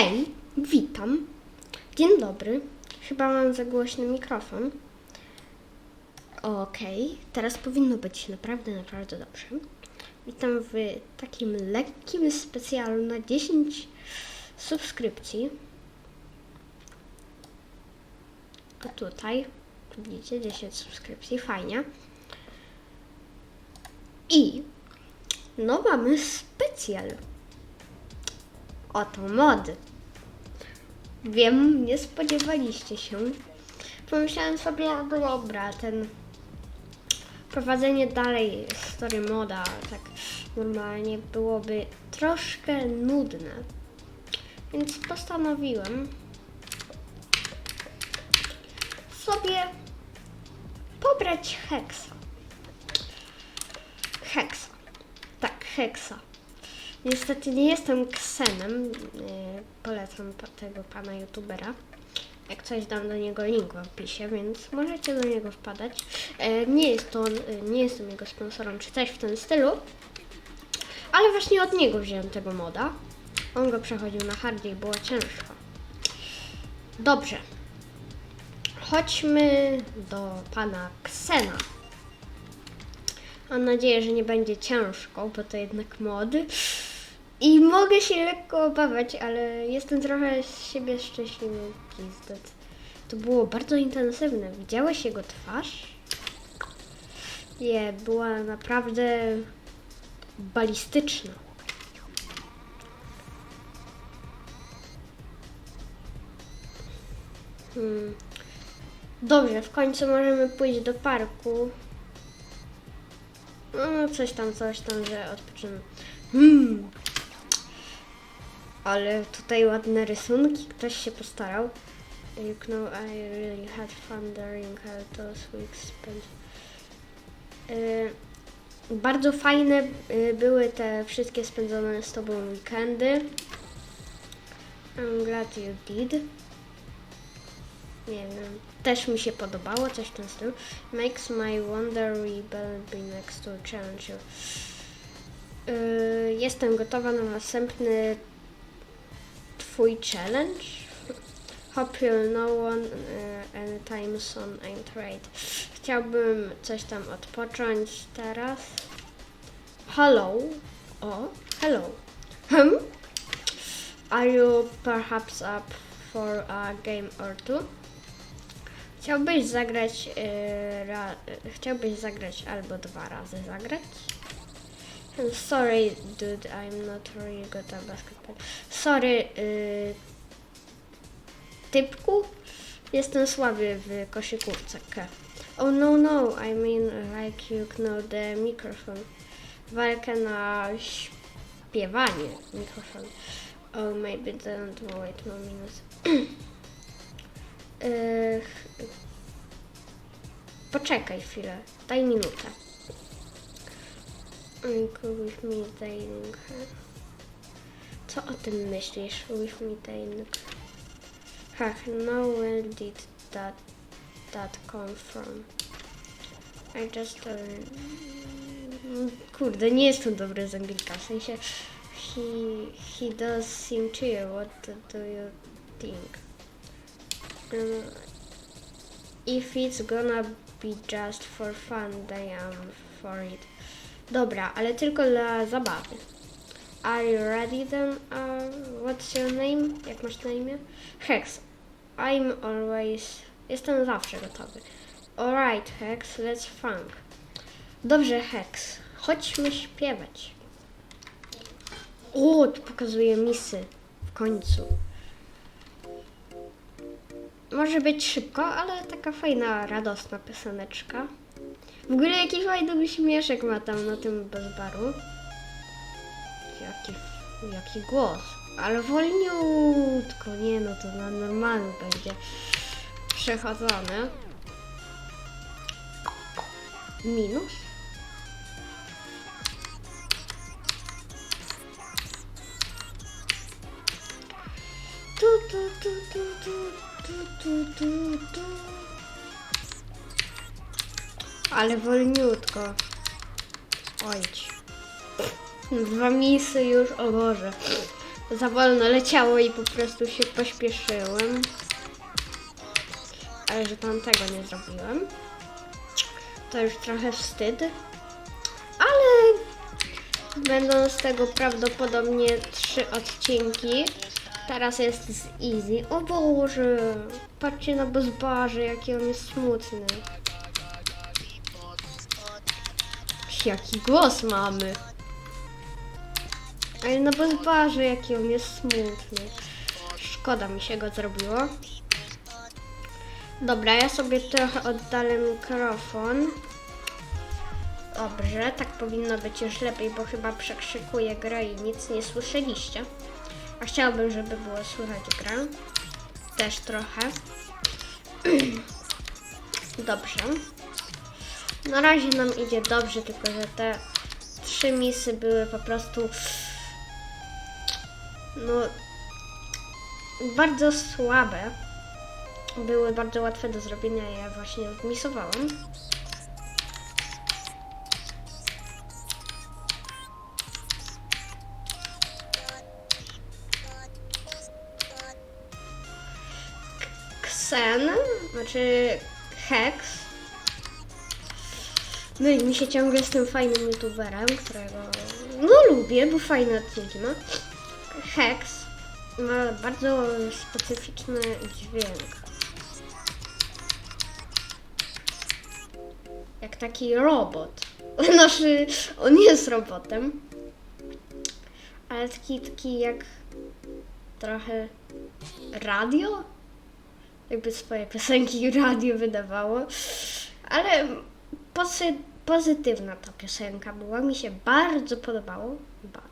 Hej, witam. Dzień dobry. Chyba mam za głośny mikrofon. Okej, teraz powinno być naprawdę, naprawdę dobrze. Witam w takim lekkim specjalu na 10 subskrypcji. To tutaj, widzicie, 10 subskrypcji, fajnie. I no mamy specjal. Oto mody. Wiem, nie spodziewaliście się. Pomyślałem sobie, no dobra, ten prowadzenie dalej story moda tak normalnie byłoby troszkę nudne. Więc postanowiłem sobie pobrać heksa. Heksa. Tak, heksa. Niestety nie jestem ksenem. Yy, polecam tego pana youtubera. Jak coś dam do niego link w opisie, więc możecie do niego wpadać. E, nie jest to, e, nie jestem jego sponsorem czy coś w tym stylu, ale właśnie od niego wziąłem tego moda. On go przechodził na hardzie i było ciężko. Dobrze. Chodźmy do pana Ksena. Mam nadzieję, że nie będzie ciężko, bo to jednak mod. I mogę się lekko obawiać, ale jestem trochę z siebie szczęśliwy. To było bardzo intensywne. Widziałeś jego twarz? Nie, była naprawdę balistyczna. Hmm. Dobrze, w końcu możemy pójść do parku. No, coś tam, coś tam, że odpoczymy. Hmm. Ale tutaj ładne rysunki, ktoś się postarał. You know, I really had fun during those weeks spent. Y, bardzo fajne y, były te wszystkie spędzone z Tobą weekendy. I'm glad you did. Nie wiem, też mi się podobało, coś w tym stylu. Makes my wonder rebel be next to challenge you. Yy, jestem gotowa na następny Twój challenge. Hope you'll know one uh, anytime soon and trade. Chciałbym coś tam odpocząć teraz. Hello. O, hello. Hmm? Are you perhaps up for a game or two? Chciałbyś zagrać, yy, ra, yy, chciałbyś zagrać albo dwa razy zagrać? Sorry, dude, I'm not really good at basketball. Sorry, yy, typku, jestem słaby w koszykówce. Oh no, no, I mean like you know the microphone. Walkę na śpiewanie mikrofon. Oh, maybe don't wait one minute. Yy, poczekaj chwilę, daj minutę. Me dating her. Co o tym myślisz? With me dating. Hach, no where did that that come from? I just uh, kurde, nie jestem dobry z angielska. W sensie he he does seem cheer. What do you think? Um, if it's gonna be just for fun, then I'm for it. Dobra, ale tylko dla zabawy. Are you ready then? Uh, what's your name? Jak masz na imię? Hex. I'm always... Jestem zawsze gotowy. Alright, Hex, let's funk. Dobrze, Hex. Chodźmy śpiewać. O, tu pokazuje misy. W końcu. Może być szybko, ale taka fajna, radosna pioseneczka. W ogóle jaki fajny uśmieszek ma tam na tym bezbaru. Jaki, jaki głos. Ale wolniutko, nie no, to na normalu będzie przechodzone. Minus? Tu, tu, tu, tu, tu, tu, tu, tu, tu. Ale wolniutko. Ojdź. Dwa misy już, o Boże. za wolno leciało i po prostu się pośpieszyłem. Ale że tam tego nie zrobiłem. To już trochę wstyd. Ale będą z tego prawdopodobnie trzy odcinki. Teraz jest z Easy. O Boże! Patrzcie na Bozbarze, jaki on jest smutny. Jaki głos mamy. Ale na Bozbarze, jaki on jest smutny. Szkoda mi się go zrobiło. Dobra, ja sobie trochę oddalę mikrofon. Dobrze, tak powinno być już lepiej, bo chyba przekrzykuję grę i nic nie słyszeliście. A chciałabym, żeby było słychać grę. Też trochę. Dobrze. Na razie nam idzie dobrze, tylko że te trzy misy były po prostu no bardzo słabe. Były bardzo łatwe do zrobienia, ja właśnie odmisowałam. Ksen, znaczy Hex. Myli mi się ciągle z tym fajnym youtuberem, którego no lubię, bo fajne odcinki ma. Hex ma bardzo specyficzny dźwięk. Jak taki robot. Znaczy, on jest robotem. Ale taki, taki jak trochę radio? Jakby swoje piosenki radio wydawało. Ale posy, pozytywna ta piosenka była. Mi się bardzo podobało. Bad.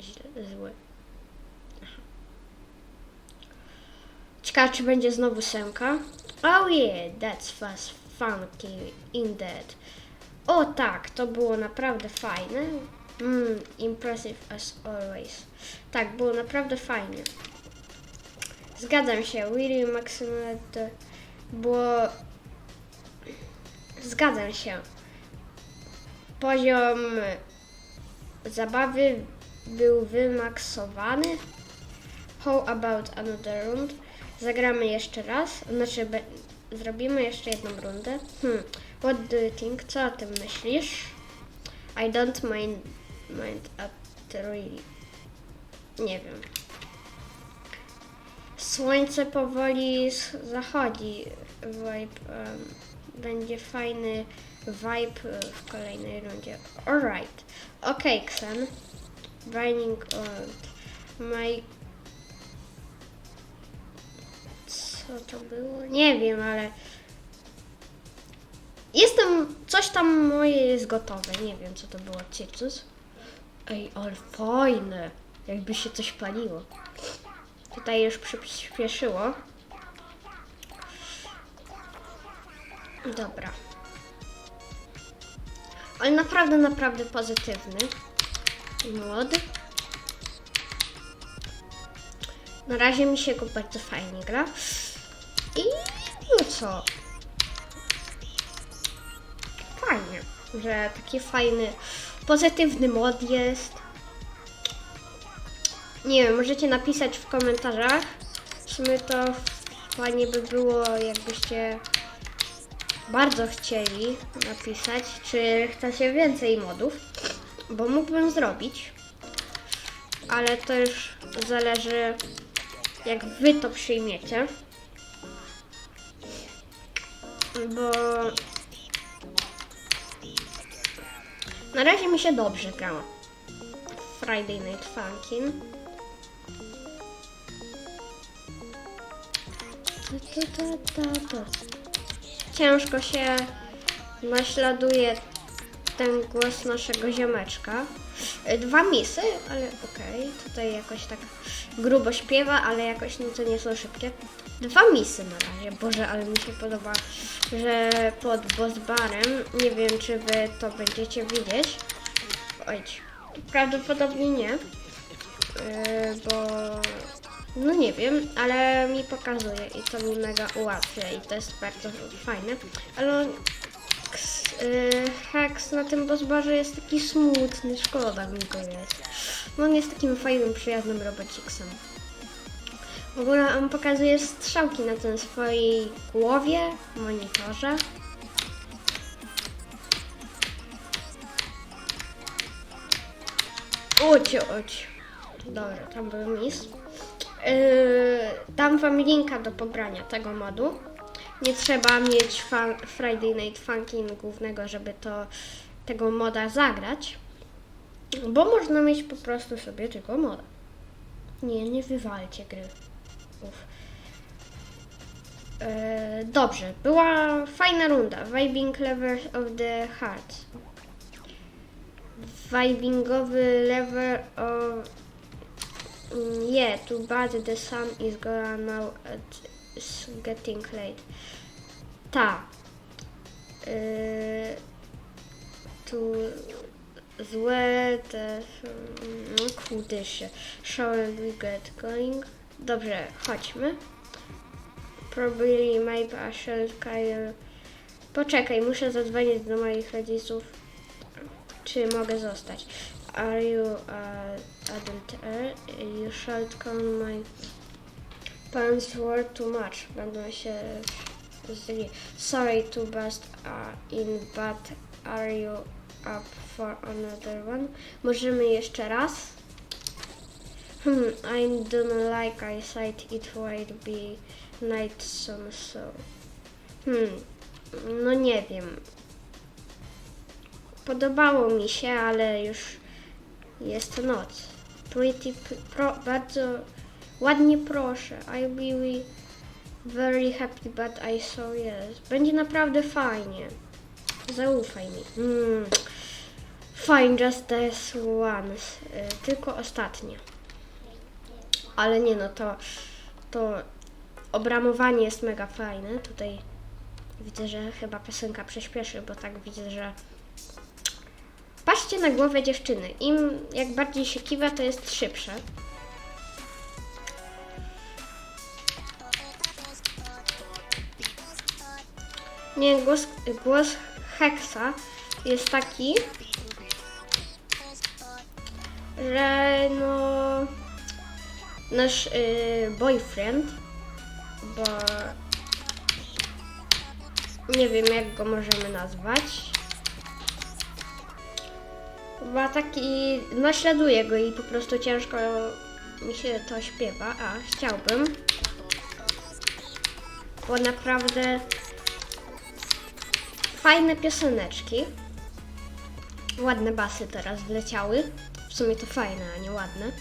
Źle, zły. Ciekawe, czy będzie znowu semka. Oh yeah, that's fast funky indeed. O tak, to było naprawdę fajne. Mm, impressive as always. Tak, było naprawdę fajne. Zgadzam się, Willy Maximum było... Zgadzam się. Poziom zabawy był wymaksowany. How about another round? Zagramy jeszcze raz, znaczy zrobimy jeszcze jedną rundę. Hmm. What do you think? Co o tym myślisz? I don't mind, mind at really. Nie wiem. Słońce powoli zachodzi. Vibe, um, będzie fajny vibe e, w kolejnej rundzie. Alright. Okay, Xen. Binding on my co to było? Nie wiem, ale jestem, coś tam moje jest gotowe. Nie wiem, co to było. Circus? Ej, ale fajne. Jakby się coś paliło. Tutaj już przyspieszyło. Dobra. Ale naprawdę, naprawdę pozytywny. Mod. Na razie mi się go bardzo fajnie gra. I no co? Fajnie, że taki fajny, pozytywny mod jest. Nie wiem, możecie napisać w komentarzach. W sumie to fajnie by było, jakbyście bardzo chcieli napisać, czy chcecie więcej modów, bo mógłbym zrobić. Ale to już zależy, jak wy to przyjmiecie. Bo na razie mi się dobrze grało. Friday Night Funkin'. Ta, ta, ta, ta. Ciężko się naśladuje ten głos naszego ziomeczka. Y, Dwa misy, ale okej. Tutaj jakoś tak grubo śpiewa, ale jakoś no to nie są szybkie. Dwa misy na razie. Boże, ale mi się podoba, że pod Bosbarem, nie wiem czy wy to będziecie widzieć. Oj, prawdopodobnie nie. Yy, bo no nie wiem, ale mi pokazuje i to mi mega ułatwia i to jest bardzo fajne. Ale y, Hex na tym bozbarze jest taki smutny, szkoda mi go jest. No on jest takim fajnym, przyjaznym robociksem. W ogóle on pokazuje strzałki na tym swojej głowie, monitorze. Uć, uć. Dobra, tam był mis. Yy, dam wam linka do pobrania tego modu. Nie trzeba mieć fan, Friday Night Funkin' głównego, żeby to tego moda zagrać. Bo można mieć po prostu sobie tylko moda. Nie, nie wywalcie gry. Uf. E, dobrze, była fajna runda. Vibing Levers of the Heart. Vibingowy level of... Yeah, too bad the sun is gone now. It's getting late. Ta. Tu złe te... No kurde się. Shall we get going? Dobrze, chodźmy. Probably maybe I shall Kyle. Poczekaj, muszę zadzwonić do moich rodziców. Czy mogę zostać? Are you uh, adult? Uh, you shall call my parents were too much. Będą się zli. Sorry to bust uh, in, but are you up for another one? Możemy jeszcze raz? Hmm, I don't like I said it might be night soon, so... Hmm, no nie wiem. Podobało mi się, ale już jest noc. Pretty, pro, bardzo ładnie proszę. I be very happy, but I saw yes. Będzie naprawdę fajnie. Zaufaj mi. Hmm. Fine, just this once. Y, Tylko ostatnie. Ale nie no, to, to obramowanie jest mega fajne. Tutaj widzę, że chyba piosenka przyspieszy, bo tak widzę, że patrzcie na głowę dziewczyny. Im jak bardziej się kiwa, to jest szybsze. Nie, głos, głos Hexa jest taki, że no nasz y, boyfriend, bo nie wiem jak go możemy nazwać. Ma taki, naśladuje go i po prostu ciężko mi się to śpiewa, a chciałbym, bo naprawdę fajne pioseneczki. Ładne basy teraz wleciały. W sumie to fajne, a nie ładne.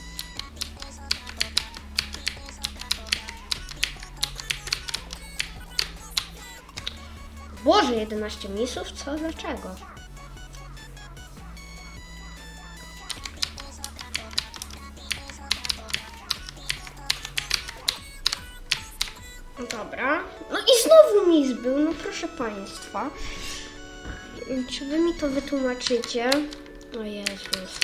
Boże, 11 misów? Co? Dlaczego? Znowu mis był, no proszę Państwa. Czy Wy mi to wytłumaczycie? O Jezus.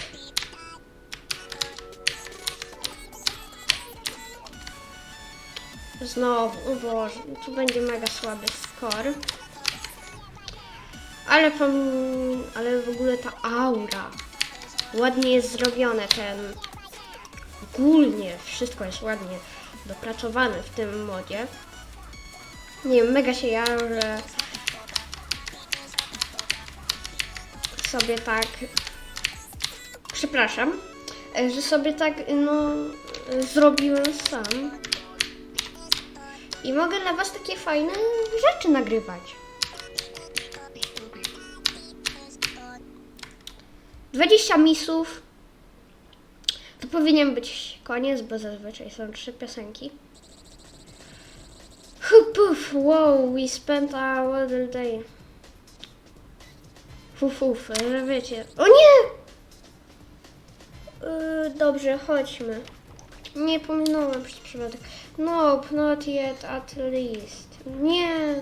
Znowu, o Boże, tu będzie mega słaby skor. Ale pom- ale w ogóle ta aura. Ładnie jest zrobione ten. Ogólnie wszystko jest ładnie dopracowane w tym modzie. Nie wiem, mega się jarzę. Sobie tak. Przepraszam, e, że sobie tak, no, e, zrobiłem sam. I mogę dla Was takie fajne rzeczy nagrywać. 20 misów. To powinien być koniec, bo zazwyczaj są trzy piosenki. Puf, wow, we spent a other day. Uf, uf, że wiecie. O nie! Yy, dobrze, chodźmy. Nie pominąłem przez przypadek. Nope, not yet at least. Nie.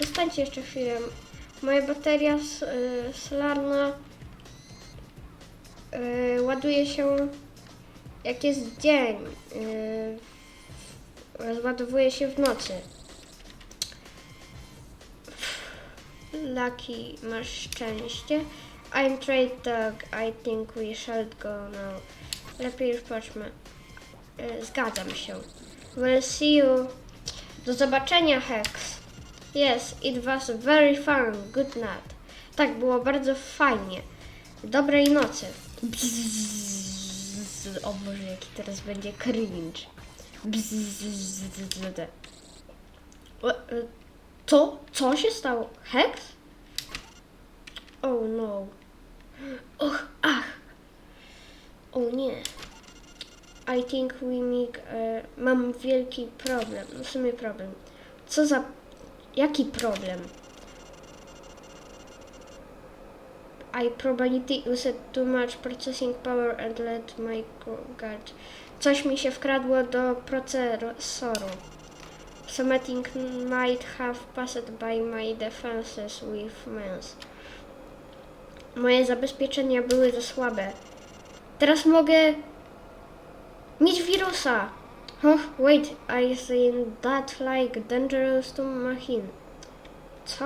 Zostańcie jeszcze chwilę. Moja bateria s- y, solarna y, ładuje się jak jest dzień. Y, rozładowuje się w nocy. Lucky, masz szczęście. I'm trade dog. I think we shall go now. lepiej już patrzmy. E, Zgadzam się. We'll see you. Do zobaczenia, Hex. Yes, it was very fun. Good night. Tak, było bardzo fajnie. Dobrej nocy. Bzzz. O Boże, jaki teraz będzie cringe. Bzzz. E, Co? Się stało? Hex? Oh no. Och, ach. O nie. I think we make... E, mam wielki problem. No w sumie problem. Co za... Jaki problem? I probability used too much processing power and let my guard. Coś mi się wkradło do procesoru. Something might have passed by my defenses with mens. Moje zabezpieczenia były za słabe. Teraz mogę mieć wirusa. Oh, wait, I think that like dangerous to machine. Co?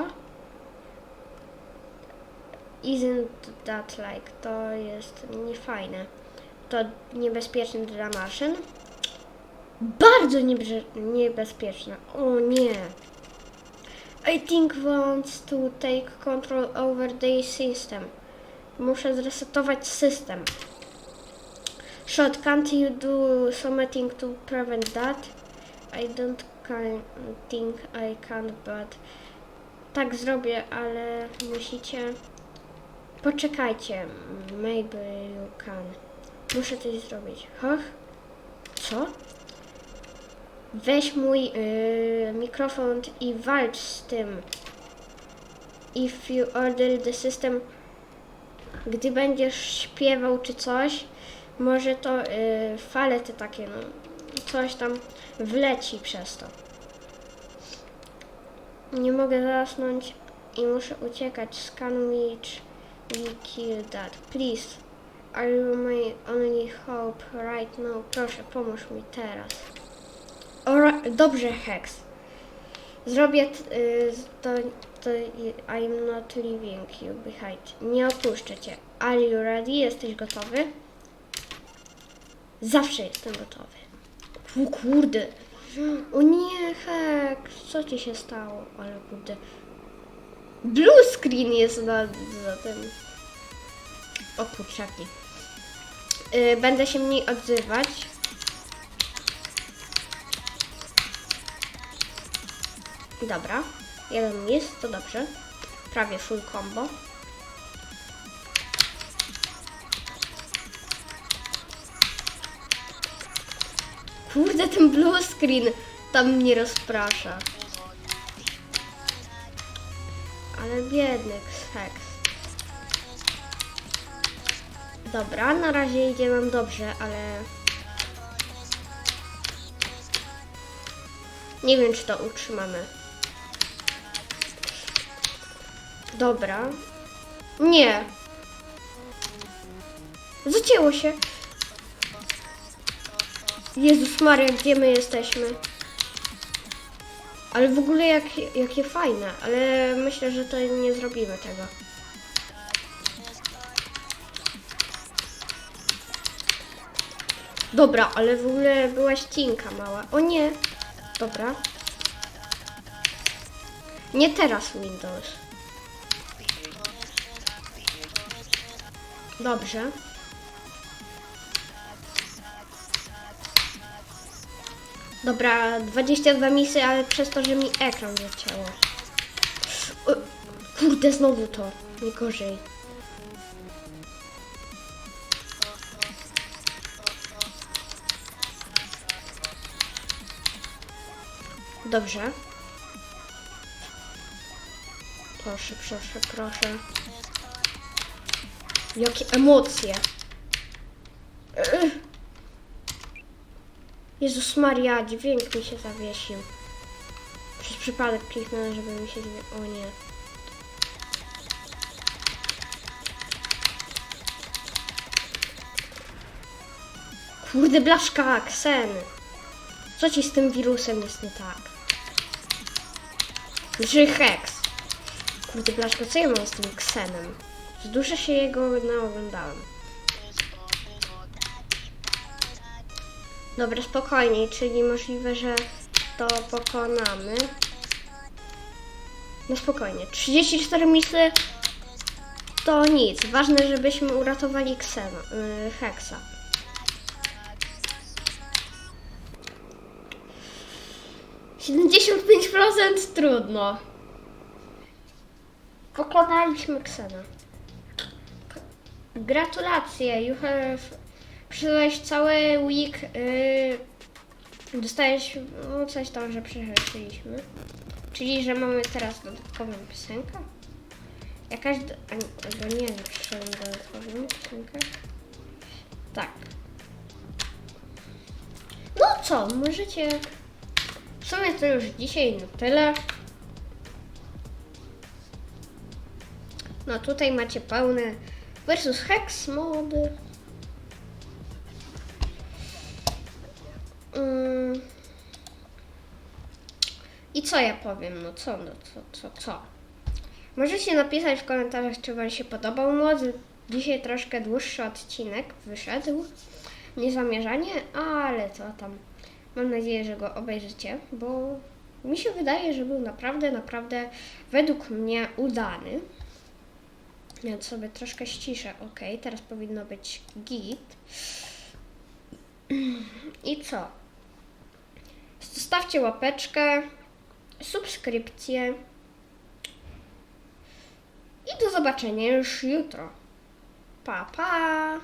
Isn't that like, to jest niefajne. To niebezpieczne dla maszyn? Bardzo niebezpieczne. O nie. I think wants to take control over the system. Muszę zresetować system. Shot, can't you do something to prevent that? I don't can, think I can, but... Tak zrobię, ale musicie... Poczekajcie. Maybe you can. Muszę coś zrobić. Hoch? Co? Weź mój yy, mikrofon i walcz z tym. If you order the system, gdy będziesz śpiewał czy coś, może to yy, fale te takie, no, coś tam wleci przez to. Nie mogę zasnąć i muszę uciekać. Scan me, kill that. Please, are you my only hope right now? Proszę, pomóż mi teraz. Ora- dobrze, Hex. Zrobię y, to, to I'm not leaving you behind. Nie opuszczę cię. Are you ready? Jesteś gotowy? Zawsze jestem gotowy. O kurde. O nie, Hex. Co ci się stało? Ale kurde. Blue screen jest na, za tym. O kurczaki. Y, będę się mniej odzywać. Dobra, jeden miss, to dobrze. Prawie full combo. Kurde, ten blue screen tam mnie rozprasza. Ale biedny seks. Dobra, na razie idzie nam dobrze, ale... Nie wiem, czy to utrzymamy. Dobra. Nie. Zacięło się. Jezus Maria, gdzie my jesteśmy? Ale w ogóle jak, jakie fajne, ale myślę, że to nie zrobimy tego. Dobra, ale w ogóle była ścinka mała. O nie. Dobra. Nie teraz Windows. Dobrze. Dobra, 22 misy, ale przez to, że mi ekran zacięło. O, kurde, znowu to. Nie gorzej. Dobrze. Proszę, proszę, proszę. Jakie emocje. Jezus Maria, dźwięk mi się zawiesił. Przez przypadek kliknąłem, żeby mi się. O nie. Kurde, blaszka, Ksen. Co ci z tym wirusem jest nie tak? Duży Hex, Kurde, blaszka, co ja mam z tym ksenem? Że dużo się jego naoglądałem. Dobra, spokojniej, czyli możliwe, że to pokonamy. No spokojnie. 34 misy to nic. Ważne, żebyśmy uratowali ksena, yy, 75% trudno. Pokonaliśmy Ksena. Gratulacje, you have... Cały week... Yy, dostałeś no coś tam, że przeżyliśmy. Czyli, że mamy teraz dodatkową piosenkę? Jakaś... Albo nie, no, nie dodatkową piosenkę. Tak. No co, możecie Sumie to już dzisiaj na tyle. No tutaj macie pełne versus hex mody. Mm. I co ja powiem? No co, no co, co, co? Możecie napisać w komentarzach, czy Wam się podobał mod. Dzisiaj troszkę dłuższy odcinek wyszedł. Niezamierzanie, ale co tam. Mam nadzieję, że go obejrzycie, bo mi się wydaje, że był naprawdę, naprawdę według mnie udany. Więc sobie troszkę ściszę. Ok, teraz powinno być git. I co? Zostawcie łapeczkę, subskrypcję. I do zobaczenia już jutro. Pa, pa!